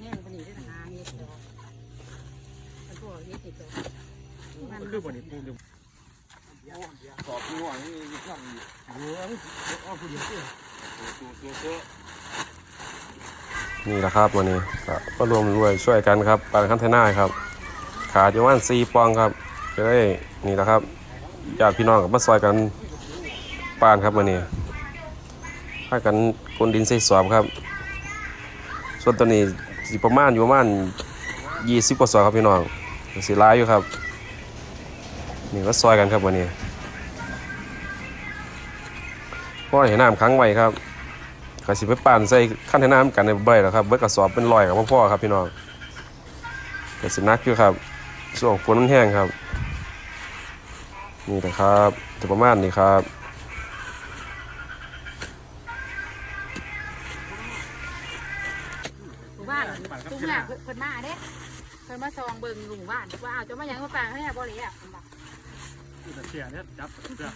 แห้งปนีได้หาเฮ็ดดอกมันพวกเฮ็ดติดดอกมันคือบนนี้ปูนสอบที่ว่านี่ข้างอยู่เออเอาผู้เดียวเสือตัวตัวตัวนี่แหละครับวันนี้ก็รวมรวยช่วยกันครับปานคันเทน่าครับ ขาดอยู่ประมาณสี่ปองครับก็ได้นี่แหละครับญาติพี่น้องกับมาซอยกันปานครับวันนี้พากันกลนดินใส่สอบครับ ส่วนตัวนี้ สิประมาณอยู่ประมาณยี่สิบกว่าสอบครับพี่น้องสิร้ายอยู่ครับนี่ก็ซอยกันครับวันนี้พ่อเห็นน้ำค้างไว้ครับก็สิไปปั่นใส่ขั้นให้น้ำกันในเบยแล้วครับเบิดกระสอบเป็นรอยกับพ่อครับพี่น้องก็สินักอยู่ครับช่วงฝนมันแห้งครับ นี่นะครับจะประมาณนี้ครับ หมู่บ้านตุ้งหน้าเพิ่นมาเด้เพิ่นมาซองเบิ่งหมู่บ้านว่าเอาจะมาหยังมาปางให้บ่เลยอะเพิ่นบอกแต่เสียเนี่ยจับเสื้อ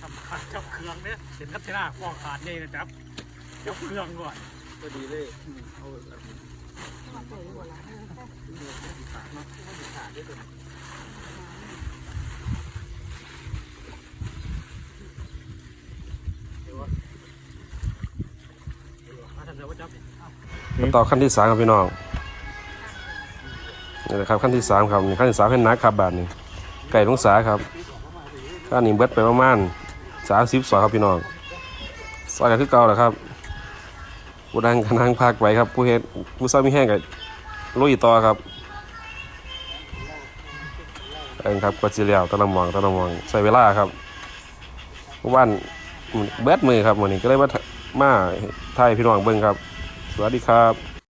ทำขาดจับเครื่องเนี่ยเห็นนักเทน่าฟองขาดเนี่ยนะจับจับเครื่องก่อนก็ดีเลยเอาว่าเปิดอยู่บ่ล่ะ มาทำเดี๋ยวว่าจับ มา ต่อขั้นที่สามครับพี่น้องนี่แหละครับขั้นที่สามครับขั้นที่สามขั้นนักครับแบบนี้ไก่ลงสาครับขั้นนี้เบิดไปประมาณสามสิบสองครับพี่น้องซอยกันคือเก่าแหละครับผู้ดังกำลังพักไว้ครับ ผู้เฮ็ดผู้ซ้อมมีแห้งกับลุยต่อครับเองครับกว่าจีเลียวตะลมองตะลมองใช้เวลาครับพราะวัน เบิดมือครับวันนี้ก็เลยมามาไทยพี่น้องเบิ่งครับ สวัสดีครับ